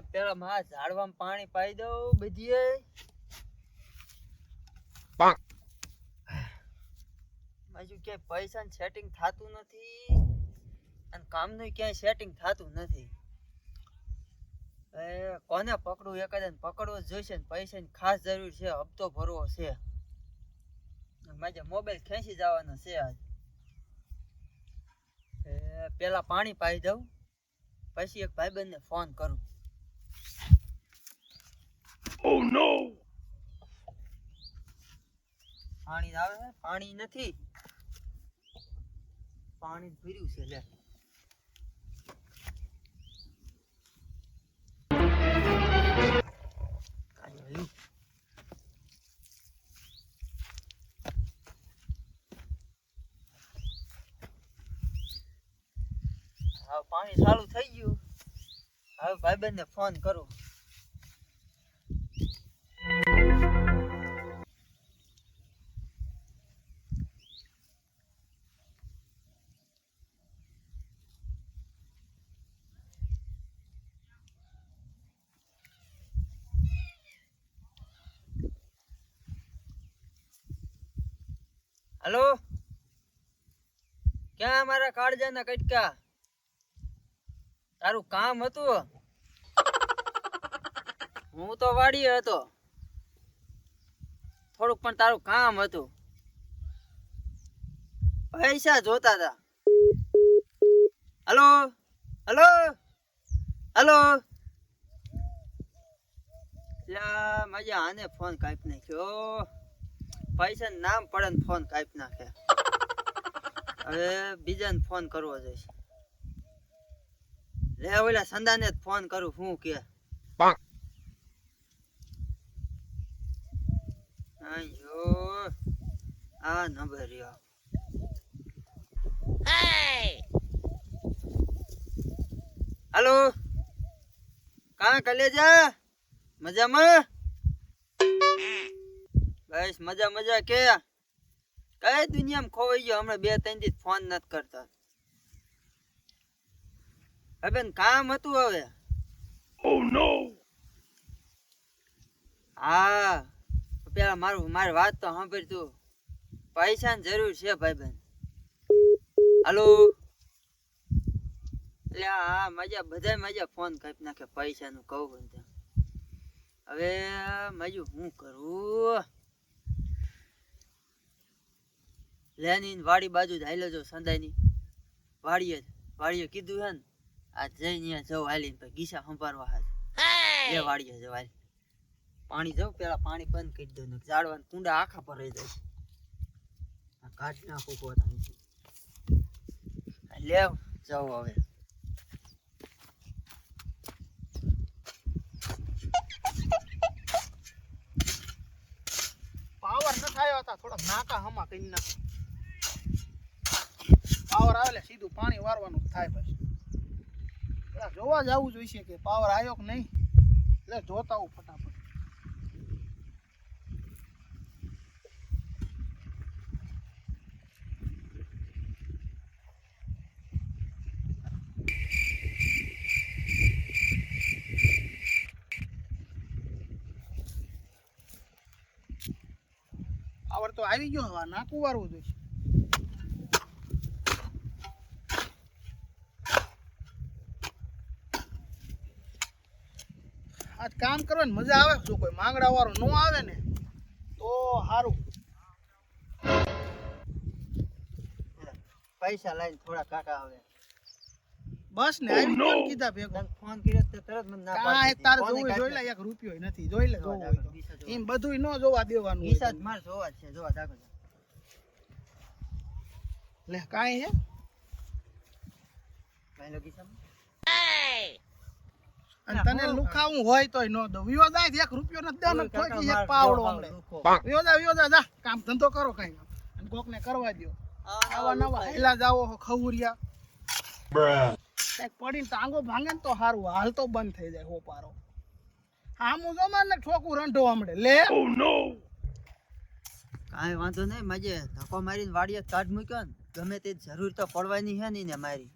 પેલા માં ઝાડવામાં પાણી પાઈ દઉં બધીએ. હજુ ક્યાંય પૈસા સેટિંગ થતું નથી અને કામનું ક્યાંય સેટિંગ થતું નથી. એ કોને પકડું એકાદ પકડવો જોઈશે ને પૈસાની ખાસ જરૂર છે હપ્તો ભરવો છે. મારે મોબાઈલ ખેંચી જવાનો છે આજ. એ પેલા પાણી પાઈ દઉં. પછી એક ભાઈબંધને ફોન કરું. Oh no! પાણી આવે છે? પાણી નથી પાણી ભર્યું છે, લે પાણી ચાલુ થઈ ગયું હવે ભાઈબંધને ફોન કરું. હલો ક્યાં મારા કાળજાના કટકા? તારું કામ હતું? હું તો વાડીએ હતો. થોડુંક પણ તારું કામ હતું. પૈસા જોતા હતા. હલો? હલો? હલો? મજા આને ફોન કાપ નાખ્યો. પૈસા નામ પડે ને ફોન કાપ નાખે. હવે બીજાને ફોન કરવો જોઈશે. લે ઓલા સંદાને જ ફોન કરું હું કે. પાંક. આયો. આ નંબર રહ્યો હાલો? કા કલેજા મજામાં? બસ મજા મજા કે. કઈ દુનિયામાં ખોવાઈ ગયો? હમણાં બે ત્રણ દી ફોન નથી કરતા. હવે બેન કામ હતું હવે. ઓ નો હા પેલા મારું મારી વાત તો સાંભળી તું પૈસાની જરૂર છે ભાઈ બેન હાલો એટલે હા મજા બધા મજા ફોન કાપી નાખે પૈસાનું કહું બધા હવે મજુ હું કરું? લેની વાડી બાજુ જ હાલ્યો જો સંદાયની. વાડીએ વાડીએ કીધું હે ને? આ જઈને જવું હાલીને પછી ગીસા સંભાળવા હાલ. લે વાડીએ જવું હાલ. પાણી જાઉં પેલા પાણી બંધ કરી દો ને ઝાડવાના કુંડા આખા પર રહી જાય આ કાઢી નાખું પોતાની લેવ જાઉં હવે. પાવર ન થાય હતા થોડા નાકા હમા કરી નાખ. પાવર આવે સીધું પાણી વારવાનું થાય પછી. પેલા જોવા જવું જોઈશે કે પાવર આવ્યો કે નહીં. એટલે જોતા આવું ફટાફટ. પાવર તો આવી ગયો હવે નાકું વારવું જોઈશે. આજ કામ કરવાની મજા આવે જો કોઈ માંગડા વાળો ન આવે ને તો સારું પૈસા લઈને થોડા કાકા આવે બસ ને આવી ફોન કીધા ભેગો ફોન કર્યો તો તરત મને ના પાડી તારે. જોવું જોઈ લે એક રૂપિયો નથી જોઈ લે જોવું. એમ બધું ન જોવા દેવાનું પૈસા જ માર જોવા જ છે જોવા જાગો. લે કાઈ હે ભાઈ લો ગીસામાં. અને તને લુખાવું હોય તોય ન દઉં. વિયોદા તો એક રૂપિયો નથી દેવાનો ઠોકી એક પાવડો હમણે. વિયોદા પાંક. જા કામ ધંધો કરો કઈ અને કોકને કરવા દો આવા નવા હેલા જાવો ખવરિયા. પડીને ટાંગો ભાંગે ને તો સારું હાલ તો બંધ થઈ જાય હોપારો આમું જો મારને ઠોકું રંઢો હમણે. લે. ઓ નો કાંઈ વાંધો નહીં મજે ધક્કો મારીને વાડીએ કાઢ મૂક્યો ને. ગમે તે જરૂર તો પડવાની છે નહીં ને મારી.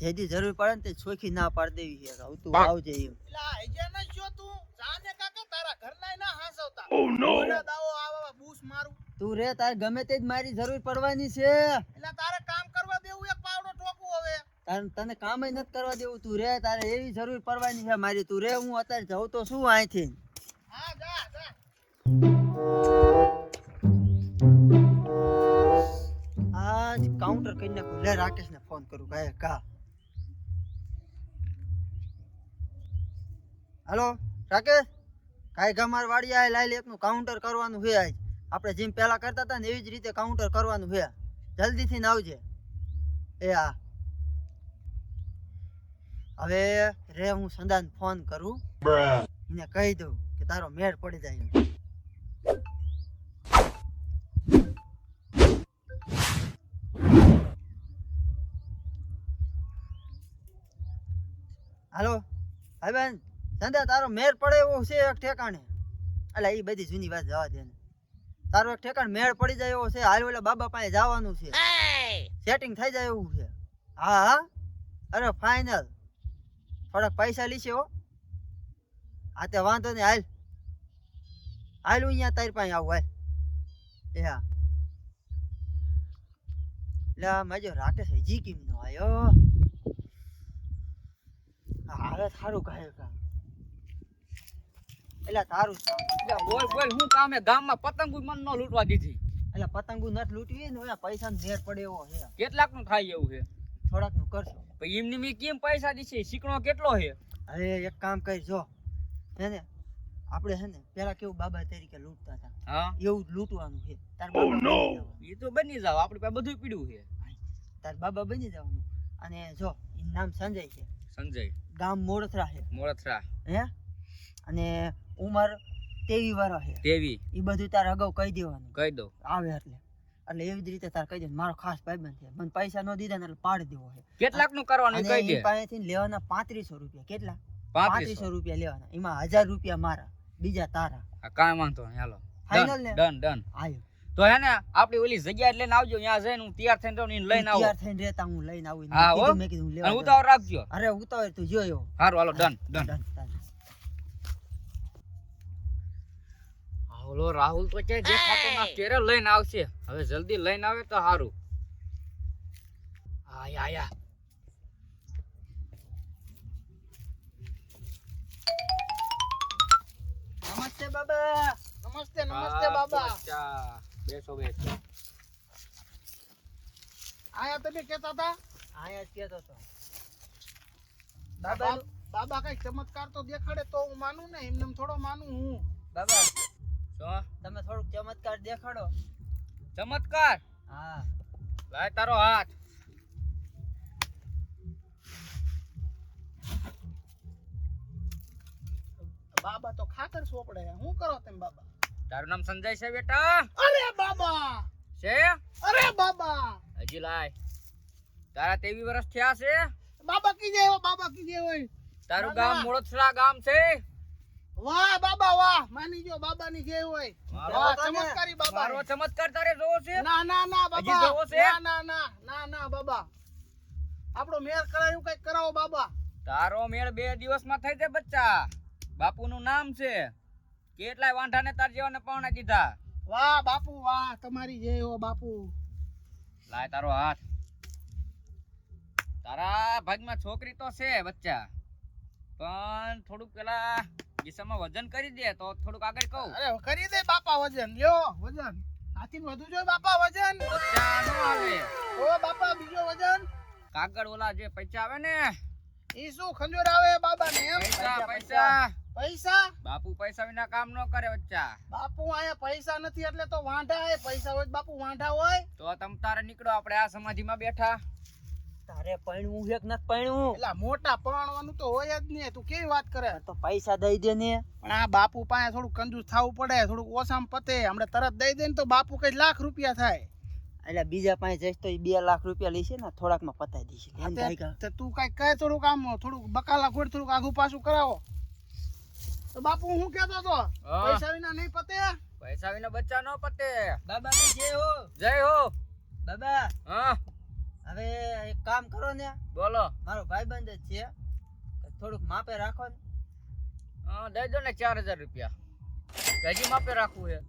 જેથી જરૂર પડે ને તે ચોખી ના પાડી દેવી છે. હવે તું આવજે એમ. એટલે આ હૈયા ન છો તું? જાને કાકા તારા ઘરના ના હાસવતા. ઓ નો ઓલા દાવો આવા બૂસ મારું. તું રે તારે ગમે તે જ મારી જરૂર પડવાની છે. એટલે તારે કામ કરવા દેવું એક પાવડો ટોકવું હવે. તાર તને કામ નથી કરવા દેવું તું રે તારે એવી જરૂર પડવાની છે મારી. તું રે હું અત્યારે જઉં તો શું અહીંથી હા જા જા. આજ કાઉન્ટર કરીને ભૂલે રાકેશને રાકેશ ને ફોન કરું. કાય કા? હાલો, રાકેશ? કાંઈ ગમાર વાડી આ લાઈ લેકનું કાઉન્ટર કરવાનું છે આજ. આપણે જેમ પહેલાં કરતા હતા ને એવી જ રીતે કાઉન્ટર કરવાનું છે જલ્દીથી આવજે. એ હા હવે રે, હું સંદાન ફોન કરું. એને કહી દઉં કે તારો મેળ પડી જાય. હાલો હા બેન? સંધ્યા તારો મેળ પડે એવો છે એક ઠેકાણે. એટલે એ બધી જૂની વાત જવા દે તારો એક ઠેકાણ મેળ પડી જાય એવો છે હાલ ઓલા બાબા પાસે જવાનું છે. સેટિંગ થઈ જાય એવું છે. હા હા. અરે ફાઇનલ થોડાક પૈસા લીશે હો. હા તે વાંધો નહીં હાલ. હાલ હું અહીંયા તારી પાસે આવું હાલ. એ હા. લે માજો રાકેશ હજી કેમ નો આવ્યો? હા, હવે સારું કહે કામ. એટલે તારું બોલ બોલ હું કામે ગામમાં પતંગ મન નો લૂંટવા દીધી. એટલે પતંગુ નથી લૂંટવી ને ઓલા પૈસા નેર પડે એવો છે. કેટલાકનું થાય એવું છે? થોડાકનું કરશો. પછી એમને મેં કેમ પૈસા દીશે શીકણો કેટલો છે? અરે એક કામ કરી જો. હે ને? આપણે હે ને પેલા કેવું બાબા તરીકે લૂંટતા હતા. હા? એવું જ લૂંટવાનું છે. તાર Oh બાબા. એ તો બની જાવ આપણે પાસે બધું પીડ્યું છે. તાર બાબા બની જવાનું. અને જો એનું નામ સંજય છે. સંજય. ગામ મોડથરા છે. મોરથરા. હે? અને ઉંમર તેવી વર્ષ છે તેવી. એ બધું તાર અગાઉ કહી દેવાનું. કહી દો આવે એટલે. એટલે એવી જ રીતે તાર કહી દે મારો ખાસ ભાઈબંધ છે. મને પૈસા ન દીધા ને એટલે પાડી દેવો છે કેટલાકનું કરવાનું કહી દે. પાસેથી લેવાના પાંત્રીસો રૂપિયા. કેટલા? પાંત્રીસો. રૂપિયા લેવાના. એમાં હજાર રૂપિયા મારા. બીજા તારા. કાંઈ વાંધો નહીં. હાલો. ફાઇનલ ને? Done done. આયો તો હે ને આપણી ઓલી જગ્યા લઈને આવજો. ત્યાં જઈને હું તૈયાર થઈને રહું લઈને આવું. તૈયાર થઈને રહેતા હું લઈને આવું. હા, મેં કીધું લેવા ઉતાવળ રાખજો. અરે ઉતાવળ તું જોયો. સારું હાલો ડન ડન. ઓલો રાહુલ તો ક્યાંય દેખાતો ના કેરે લઈને આવશે. હવે જલ્દી લઈને આવે તો સારું આયા આયા. નમસ્તે બાબા. નમસ્તે નમસ્તે બાબા. બેસો બેસો આયા તમે કેતા હતા? આયા જ કહેતો હતો. બાબા બાબા કઈ ચમત્કાર તો દેખાડે તો હું માનું ને એમને થોડો માનું હું. બાબા શું તમે થોડુંક ચમત્કાર દેખાડો. ચમત્કાર? હા. લાય તારો હાથ. બાબા તો ખાતર સોપડે હું કરો તેમ બાબા? તારું નામ સંજય છે બેટા? અરે બાબા! છે? અરે બાબા! હજી લાય. તારા તેવી વર્ષ થયા છે? બાબા કીજે હો બાબા કીજે હોય. તારું ગામ. મોળથરા ગામ છે? વાહ બાબા વાહ. માની જો બાબા ની જય હોય. વાહ ને. ચમત્કારી બાબા. મારો ચમત્કાર તારે જોવો છે? ના ના ના બાબા. જોવો છે? ના ના ના ના ના બાબા. આપણો મેળ કરાયું કંઈક કરાવો બાબા. તારો મેળ બે દિવસમાં થઈ જાય બચ્ચા. બાપુનું નામ છે. કેટલાય વાંઢાને તાર જેવાને પાવણા દીધા. વાહ બાપુ વાહ. તમારી જે હો બાપુ. લાય તારો હાથ. તારા ભાગમાં છોકરી તો છે બચ્ચા. પણ થોડુંક પેલા દિશામાં વજન કરી દે તો થોડુંક આગળ કહું. અરે કરી દે બાપા વજન. લ્યો વજન. આથી વધુ જોઈએ બાપા વજન. આવે. ઓ બાપા બીજો વજન. કાગળ ઓલા જે પૈસા આવે ને ઈ શું ખંજોર આવે બાબા ને એમ? પૈસા પૈસા પૈસા. બાપુ પૈસા વિના કામ ન કરે બચ્ચા બાપુ આયા પૈસા નથી એટલે તો વાંઢા હે. પૈસા હોય બાપુ વાંઢા હોય. તો તમ તારે નીકળો આપણે આ સમાધિમાં બેઠા. તારે પૈણવું છે કે નથી પૈણવું? એટલે મોટા પરણવાનું તો હોય જ ને તું કેવી વાત કરે? તો પૈસા દઈ દે ને. પણ આ બાપુ પાસે થોડું કંજૂસ થવું પડે થોડુંક ઓછામ પતે. હમણાં તરત દઈ દે ને તો બાપુ કઈ લાખ રૂપિયા થાય. એટલે બીજા પાસે જઈશ તો એ બે લાખ રૂપિયા લેશે ને થોડાકમાં પતાઈ દેશે થાય તું કઈ કહે થોડુંક આમ થોડુંક બકાલા ખોડ થોડુંક આગુ પાછું કરાવો. તો બાપુ હું કેતો તો પૈસા વિના નહીં પતે? પૈસા વિના બચ્ચા ન પતે. બાબા જય હો. જય હો. બાબા. હા. હવે એક કામ કરો ને. બોલો. મારો ભાઈબંધ જ છે. થોડુંક માપે રાખો ને દઈ દો ને ચાર હજાર રૂપિયા. હજી માપે રાખવું છે?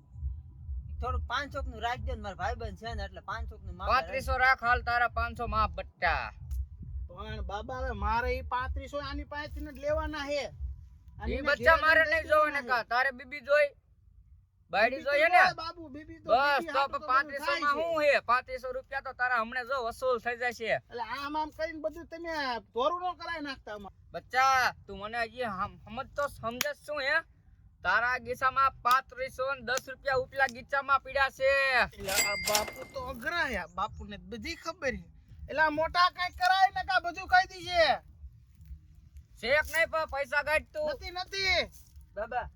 થોડુંક પાંચસો નું રાખી દો ને મારો ભાઈબંધ છે ને એટલે પાંચસો નું પાંત્રીસો રાખ હાલ તારા પાંચસો માપ બટ્ટા. પણ બાબા હવે મારે એ પાંત્રીસો આની પાસેથી લેવાના હે એ બચ્ચા મારે નહીં દઈ જોવે ને કા? તારે બીબી જોઈ? બાયડી જોઈએ ને? જોવે બાબુ બીબી તો બસ તો હાટુ બધું પાંત્રીસો થાયમાં હું હે? છે પાંત્રીસો રૂપિયા તો તારા હમણે જો વસૂલ થઈ જશે. એટલે આમ આમ કરીને બધું તમે ધોરું ન કરાય નાખતા અમાર બચ્ચા તું મને હજી સમજ તો સમજે શું હે? તારા ગીસામાં પાંત્રીસો ને દસ રૂપિયા ઉપલા ગીચામાં પીડા છે. બાપુ તો બાપુ ને બધી ખબર છે. એટલે મોટા કઈ કરાય ને કા બધું કહી દીજે શેખ નહીં પણ પૈસા કાઢ તું. નથી નથી. બાબા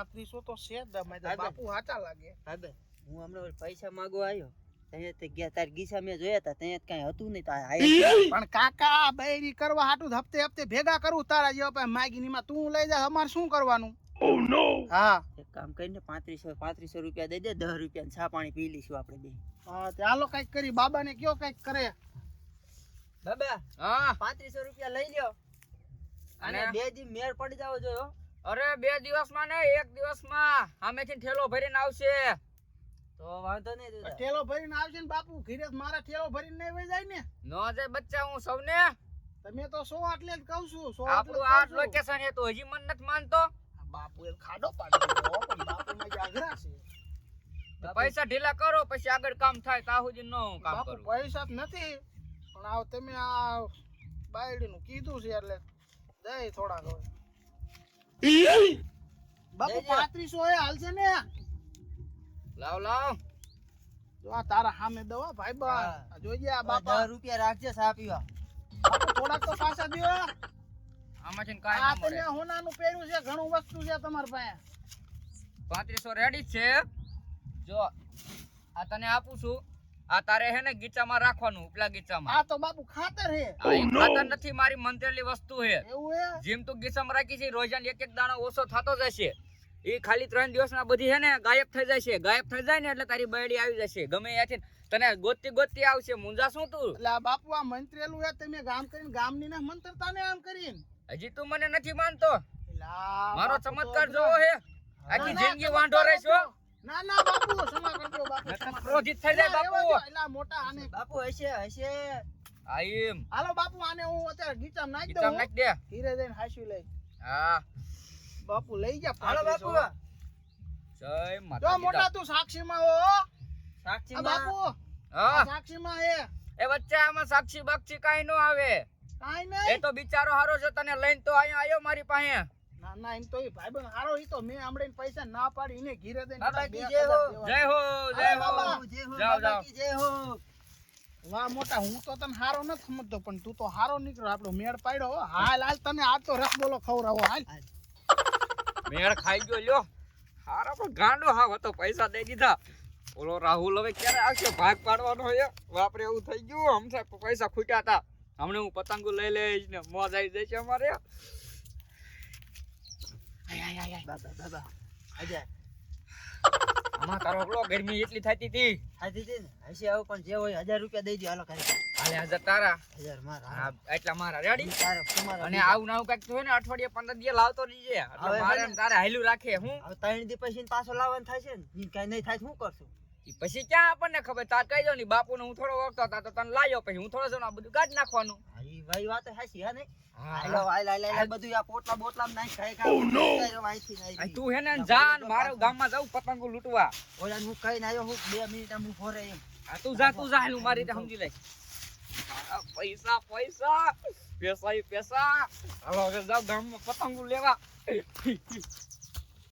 પાંત્રીસો તો છે. દાદા. બાપુ હાચા લાગે ભાઈબંધ હું હમણાં પૈસા માંગવા આવ્યો ત્યાં તે ગયા તાર ગીસા મેં જોયા હતા ત્યાં કઈ હતું નહીં પણ કાકા બૈરી કરવા હાટું હપ્તે હપ્તે ભેગા કરું તારા જેવા પાસે માગીનીમાં તું લઈ જા અમારે શું કરવાનું Oh! હા એક કામ કરીને પાંત્રીસો પાંત્રીસો રૂપિયા દઈ દે દસ રૂપિયા છા પાણી પી લઈશું આપણે બે હા ચાલો કંઈક કરી બાબાને કયો કંઈક કરે બાબા હા પાંત્રીસો રૂપિયા લઈ લ્યો અને? બે દી મેળ પડી જાવ જોયો હો. અરે બે દિવસમાં ને એક દિવસમાં. સામેથી ઠેલો ભરીને આવશે. તો વાંધો નહીં. ઠેલો ભરીને આવશે ને બાપુ ઘીરે મારા ઠેલો ભરીને નહીં વહી જાય ને? નો જાય બચ્ચા હું સૌને? તમે તો સો આટલે જ કહું છું સો આપણું આ લોકેશન એ તો હજી મન નથી માનતો. બાપુ એ ખાડો પાડ્યો દીધો પણ બાપુમાં જે આગ્રહ છે. પૈસા ઢીલા કરો પછી આગળ કામ થાય કાહુજી નો કામ બાપુ કરું. પૈસા જ નથી પણ આવ તમે આ બાયડીનું કીધું છે એટલે દઈ થોડાક હવે. બાપુ પાંત્રીસો એ હાલશે ને. લાવ લાવ. જો આ તારા સામે દવા ભાઈ બા. જોઈએ આ દસ બાપા. રૂપિયા રાખજે સા પીવા. થોડાક તો પાછા દો આમાંથી ને કાંઈ આ તને હોનાનું પહેર્યું છે ઘણું વસ્તુ છે તમાર પાસે. પાંત્રીસો રેડી છે. જો આ તને આપું છું. આ તારે હે ને ગીચામાં રાખવાનું ઉપલા ગીચામાં. આ તો બાપુ ખાતર હે. ખાતર નથી મારી મંત્રેલી વસ્તુ હે. જેમ તું ગીચામાં રાખી છે રોજાન એક એક દાણો ઓછો થતો જશે. એ ખાલી ત્રણ દિવસમાં બધી હે ને ગાયબ થઈ જશે. ગાયબ થઈ જાય ને એટલે તારી બયડી આવી જશે. ગમે ત્યાંથી તને ગોતી ગોતી આવશે. મુંજા શું તું? એટલે બાપુ આ મંત્રેલું હે તમે ગામ કરીને ગામની ને મંત્રતા ને આમ કરીને. હજી તું મને નથી માનતો. મારો ચમત્કાર જોવો હે. આખી જિંદગી વાંઢો રહેશો. ના ના બાપુ ક્ષમા કરજો બાપુ. ક્રોધિત થઈ જાય બાપુ. એલા મોટા આને બાપુ હશે હશે. આઈમ. હાલો બાપુ આને હું અત્યારે ગીચામ નાખી દઉં ગીચામ નાખી દે. ધીરે જઈને હાસી લઈ. હા. બાપુ લઈ જા હાલો બાપુ. જય જો માતાજી મોટા તું સાક્ષીમાં હો સાક્ષી સાક્ષી બાપુ હા. સાક્ષી માં હે. એ વચ્ચે આમાં સાક્ષી બાક્ષી કાઈ નો આવે. કાઈ એ તો બિચારો હારો છે તને લઈને તો અહીંયા આવ્યો મારી પાસે. ના ના એમ તો એ ભાઈબંધ હારો ઈ તો મેં હમણાં પૈસા ના પાડી એને ઘીરે દઈને બાબા કી જય હો. જય હો જય હો. બાબા. બાપુ જય હો જાઓ, જાઓ. જય હો. વાહ મોટા હું તો તને હારો નથી સમજતો પણ તું તો હારો નીકળ્યો આપણો મેળ પાડ્યો હાલ હાલ તને આ તો રસગોલો ખવડાવો હાલ. મેળ ખાઈ ગયો લ્યો. હારા પણ ગાંડો હાવ હતો પૈસા દઈ દીધા. ઓલો રાહુલ હવે ક્યારે આવશે? ભાગ પાડવાનો હોય બાપરે એવું થઈ ગયું હમણાં પૈસા ખૂટ્યા હતા. હમણાં હું પતંગો લઈ લઈશ ને મોજ આવી જશે અમારે. આમાં તારો ઓલો ગરમી એટલી થતી હતી થતી હતી ને? હશે આવું પણ જે હોય હજાર રૂપિયા દઈ દે હાલો કરી હાલે હજાર તારા. હજાર મારા એટલા મારા. રેડી તારા અને આવું નાવું કંઈક હોય ને અઠવાડિયે પંદર દિવસ લાવતો રહીજે. એટલે મારે તારે હાલ્યું રાખે હું? હવે ત્રણ દી પછી પાછો લાવવાનું થાય ને? કઈ નહીં થાય શું કરશું? પછી ક્યાં આપણને ખબર? તાર કહી દો ને બાપુ હું થોડો ઓળખતો હતા તો તને લાવ્યો પછી. હું થોડો જણ આ બધું કાઢી નાખવાનું. ભાઈ વાત હાચી હે ને આઈ હાલો હાલ હાલ હાલ બધું આ પોટલા બોટલા નાખ ખાઈ ખાઈ ઓ નો ને તું હે ને જાન ગામ ગામમાં જાઉં પતંગો લૂંટવા. ઓલા હું કઈ ના આવ્યો હું બે મિનિટ આમ ઊભો રહે એમ. આ તું જા તું જા હું મારી રીતે સમજી લે પૈસા પૈસા પૈસા પૈસા. હાલો હવે જાઉં ગામમાં પતંગો લેવા.